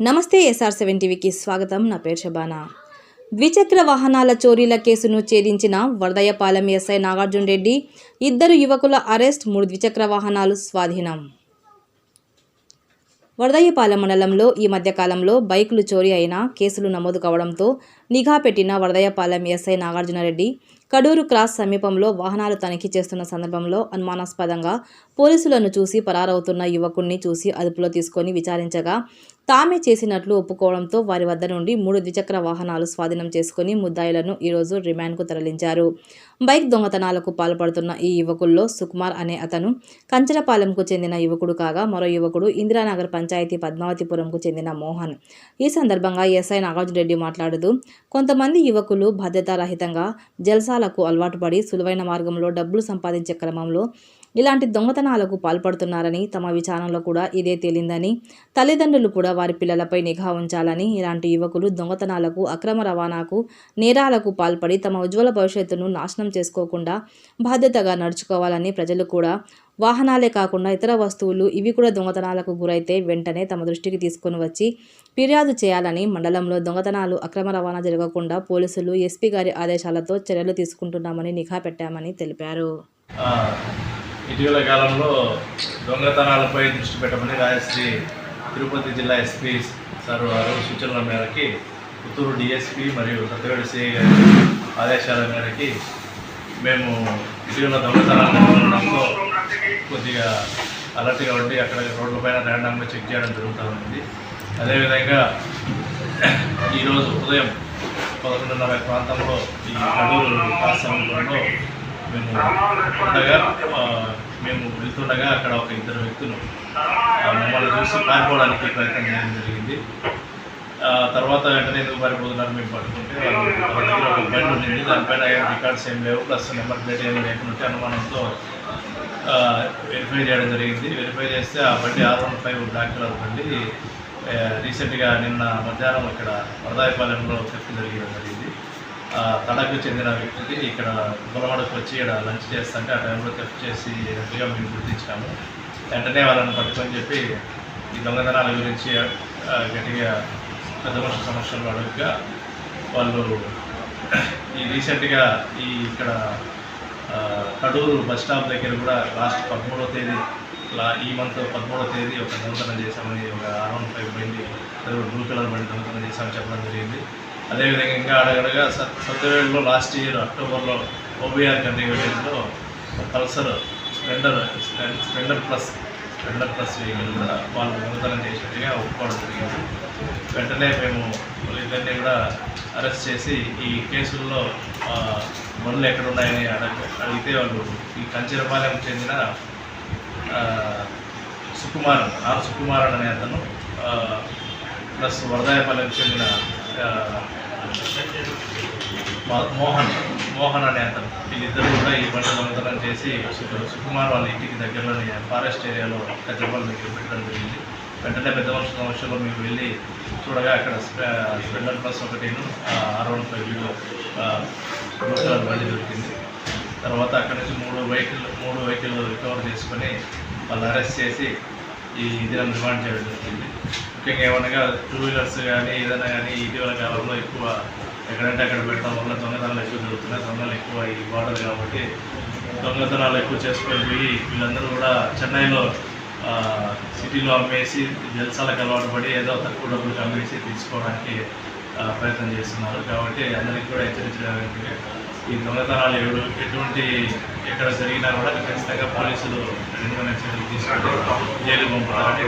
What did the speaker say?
నమస్తే SR seven టీవీకి స్వాగతం. నా పేరు శబానా. ద్విచక్ర వాహనాల చోరీల కేసును ఛేదించిన వరదయపాలెం ఎస్ఐ నాగార్జున రెడ్డి ఇద్దరు యువకుల అరెస్ట్ మూడు ద్విచక్ర వాహనాలు స్వాధీనం. వరదయ్యపాలెం మండలంలో ఈ మధ్యకాలంలో బైకులు చోరీ అయిన కేసులు నమోదు కావడంతో నిఘా పెట్టిన వరదయ్యపాలెం ఎస్ఐ నాగార్జునరెడ్డి కడూరు క్రాస్ సమీపంలో వాహనాలు తనిఖీ చేస్తున్న సందర్భంలో అనుమానాస్పదంగా పోలీసులను చూసి పరారవుతున్న యువకుణ్ణి చూసి అదుపులో తీసుకొని విచారించగా తామే చేసినట్లు ఒప్పుకోవడంతో వారి వద్ద నుండి మూడు ద్విచక్ర వాహనాలు స్వాధీనం చేసుకుని ముద్దాయిలను ఈరోజు రిమాండ్కు తరలించారు. బైక్ దొంగతనాలకు పాల్పడుతున్న ఈ యువకుల్లో సుకుమార్ అనే అతను కంచరపాలెంకు చెందిన యువకుడు కాగా మరో యువకుడు ఇందిరానగర్ పంచాయతీ పద్మావతిపురంకు చెందిన మోహన్. ఈ సందర్భంగా ఎస్ఐ నాగార్జునరెడ్డి మాట్లాడుతూ కొంతమంది యువకులు భద్రతారహితంగా జల్సాలకు అలవాటు పడి సులువైన మార్గంలో డబ్బులు సంపాదించే క్రమంలో ఇలాంటి దొంగతనాలకు పాల్పడుతున్నారని తమ విచారణలో కూడా ఇదే తేలిందని తల్లిదండ్రులు కూడా వారి పిల్లలపై నిఘా ఉంచాలని ఇలాంటి యువకులు దొంగతనాలకు అక్రమ రవాణాకు నేరాలకు పాల్పడి తమ ఉజ్వల భవిష్యత్తును నాశనం చేసుకోకుండా బాధ్యతగా నడుచుకోవాలని ప్రజలు కూడా వాహనాలే కాకుండా ఇతర వస్తువులు ఇవి కూడా దొంగతనాలకు గురైతే వెంటనే తమ దృష్టికి తీసుకొని వచ్చి ఫిర్యాదు చేయాలని మండలంలో దొంగతనాలు అక్రమ రవాణా జరగకుండా పోలీసులు ఎస్పీ గారి ఆదేశాలతో చర్యలు తీసుకుంటున్నామని నిఘా పెట్టామని తెలిపారు. ఇటీవల కాలంలో దొంగతనాలపై దృష్టి పెట్టమని రాజశ్రీ తిరుపతి జిల్లా ఎస్పీ సార్ వారు సూచనల మేరకి పుత్తూరు డిఎస్పి మరియు సత్యవేడు సిఐ గారి ఆదేశాల మేరకి మేము ఇటీవల దొంగతనాలు కొద్దిగా అలర్ట్గా ఉండి అక్కడ రోడ్లపైన ర్యాండమ్గా చెక్ చేయడం జరుగుతూ ఉంది. అదేవిధంగా ఈరోజు ఉదయం పదకొండున్నర ప్రాంతంలో ఈ కడూరు కాస్ సమీపంలో మేము ఉండగా మేము వెళ్తుండగా అక్కడ ఒక ఇద్దరు వ్యక్తులు మమ్మల్ని చూసి పారిపోవడానికి ప్రయత్నం చేయడం జరిగింది. తర్వాత వెంటనే ఎందుకు పారిపోతున్నారు మేము పట్టుకుంటే వాళ్ళు వాళ్ళ దగ్గర ఒక బండి ఉండింది దానిపైన ఏం రికార్డ్స్ ఏం లేవు ప్లస్ నెంబర్ ప్లేట్ ఏం లేకుంటే అనుమానంతో వెరిఫై చేయడం జరిగింది. వెరిఫై చేస్తే ఆ బండి R one five black colour బండి రీసెంట్గా నిన్న మధ్యాహ్నం ఇక్కడ వరదాయపాలెంలో థెఫ్ట్ జరిగడం జరిగింది. తడకు చెందిన వ్యక్తికి ఇక్కడ గులవాడకు వచ్చి ఇక్కడ లంచ్ చేస్తుంటే ఆ టైంలో థెఫ్ట్ చేసి రెడ్డిగా మేము గుర్తించాము. వెంటనే వాళ్ళని పట్టుకొని చెప్పి ఈ దొంగతనాల గురించి గట్టిగా పెద్ద మనుషుల సమస్యలు అడుగుగా వాళ్ళు ఈ రీసెంట్గా ఈ ఇక్కడ కడూరు బస్ స్టాప్ దగ్గర కూడా లాస్ట్ పదమూడవ తేదీ లా ఈ మంత్ పదమూడవ తేదీ ఒక దొంగతనం చేశామని ఒక ఆర్ వన్ ఫైవ్ బండి బ్లూ కలర్ బండి దొంగతనం చేశామని చెప్పడం జరిగింది. అదేవిధంగా ఇంకా అడగడగా సత్ సత్యవేడులో లాస్ట్ ఇయర్ అక్టోబర్లో O B R country Pulsar Splendor Splendor plus Splendor plus vehicle కూడా వాళ్ళు దొంగతనం చేసినట్టుగా ఒప్పుకోవడం జరిగింది. వెంటనే మేము వాళ్ళిద్దరినీ కూడా అరెస్ట్ చేసి ఈ కేసుల్లో బండ్లు ఎక్కడ ఉన్నాయని అడగ అడిగితే వాళ్ళు ఈ కంచిరపాలెం చెందిన సుకుమారన్ సుకుమార్ ఆర్ సుకుమార్ అనే అతను ప్లస్ వరదాయపాలెం చెందిన మోహన్ మోహన్ అనే అతను. వీళ్ళిద్దరు కూడా ఈ బండి దొంగతనం చేసి సుకుమార్ వాళ్ళ ఇంటికి దగ్గరలోని ఫారెస్ట్ ఏరియాలో కచ్చపాల దగ్గర పెట్టడం జరిగింది. వెంటనే పెద్ద వర్ష సమస్యలో మేము వెళ్ళి చూడగా అక్కడ స్పెండర్ స్ప్లెండర్ ప్లస్ ఒకటిను అరౌండ్ వన్ ఫైవ్ బండి దొరికింది. తర్వాత అక్కడ నుంచి మూడు వెహికల్ మూడు వెహికల్ రికవర్ చేసుకొని వాళ్ళు అరెస్ట్ చేసి ఈ దినం రిమాండ్ చేయడం జరిగింది. ముఖ్యంగా ఏమనగా టూ వీలర్స్ కానీ ఏదైనా కానీ ఇటీవల కాలంలో ఎక్కువ ఎక్కడంటే అక్కడ పెట్టడం వల్ల దొంగతనాలు ఎక్కువ జరుగుతున్నాయి. దొంగలు ఎక్కువ ఈ బార్డర్ కాబట్టి దొంగతనాలు ఎక్కువ చేసుకొని పోయి వీళ్ళందరూ కూడా చెన్నైలో సిటీలో అమ్మేసి జల్సాలకు అలవాటు పడి ఏదో తక్కువ డబ్బులు అమ్మేసి తీసుకోవడానికి ప్రయత్నం చేస్తున్నారు. కాబట్టి అందరికీ కూడా హెచ్చరించడానికి ఈ దొంగతనాలు ఎవరు ఎటువంటి ఎక్కడ జరిగినా కూడా ఖచ్చితంగా పోలీసులు రెండు చర్యలు తీసుకుంటే జైలు పంపుతారని